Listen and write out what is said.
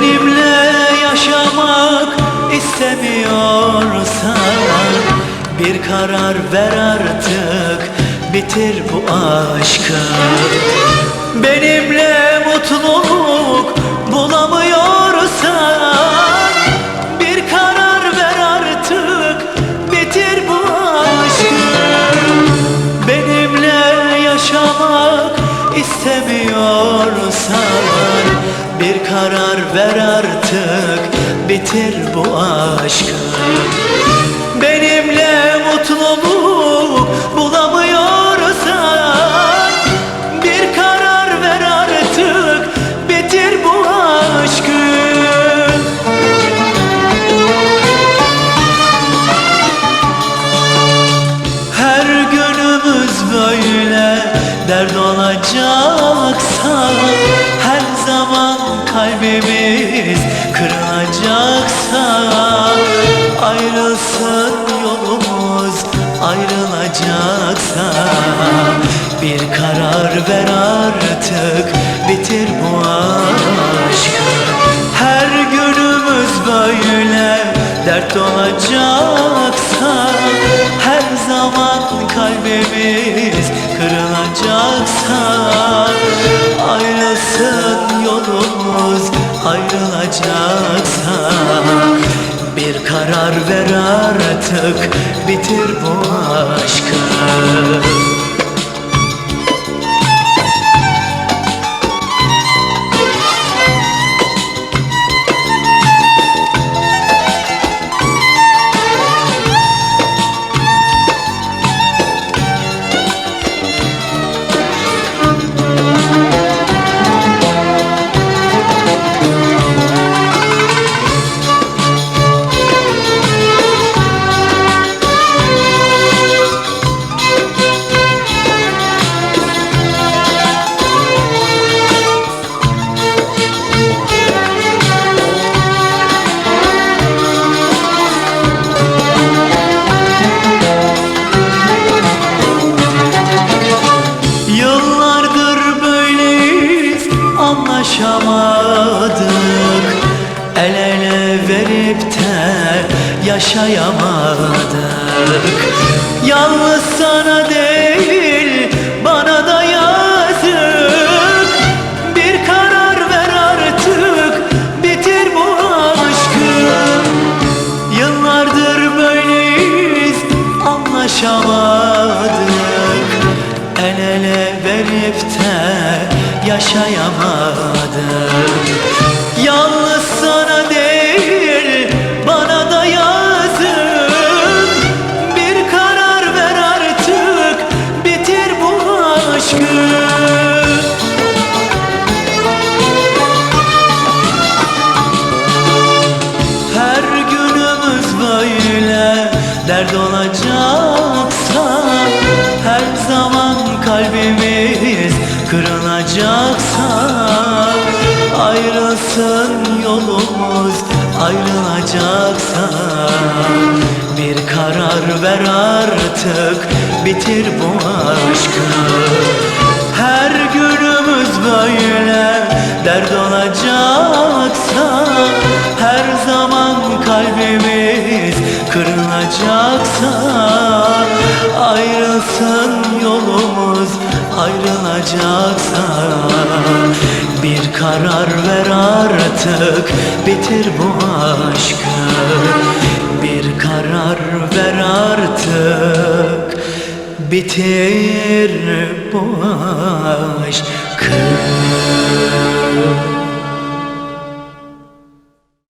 Benimle yaşamak istemiyorsan Bir karar ver artık bitir bu aşkı. Benimle mutluluk Bir karar ver artık Bitir bu aşkı. Benimle mutluluk bulamıyorsan Bir karar ver artık Bitir bu aşkı. Her günümüz böyle dert olacaksa ayrılacaksa Bir karar ver artık bitir bu aşkı. Her günümüz böyle dert olacaksa Her zaman kalbimiz kırılacaksa Ayrılsın yolumuz ayrılacaksa karar ver artık. Bitir bu aşkı verip de yaşayamadık. Yalnız sana değil bana da yazık. Bir karar ver artık bitir bu aşkı. Yıllardır böyleyiz anlaşamadık aşkı Her günümüz böyle dert olacaksa Ayrılsın yolumuz ayrılacaksa Bir karar ver artık bitir bu aşkı. Her günümüz böyle dert olacaksa Her zaman kalbimiz kırılacaksa Ayrılsın yolumuz ayrılacaksa Bir karar ver artık bitir bu aşkı. Bir karar ver artık bitir bu aşkı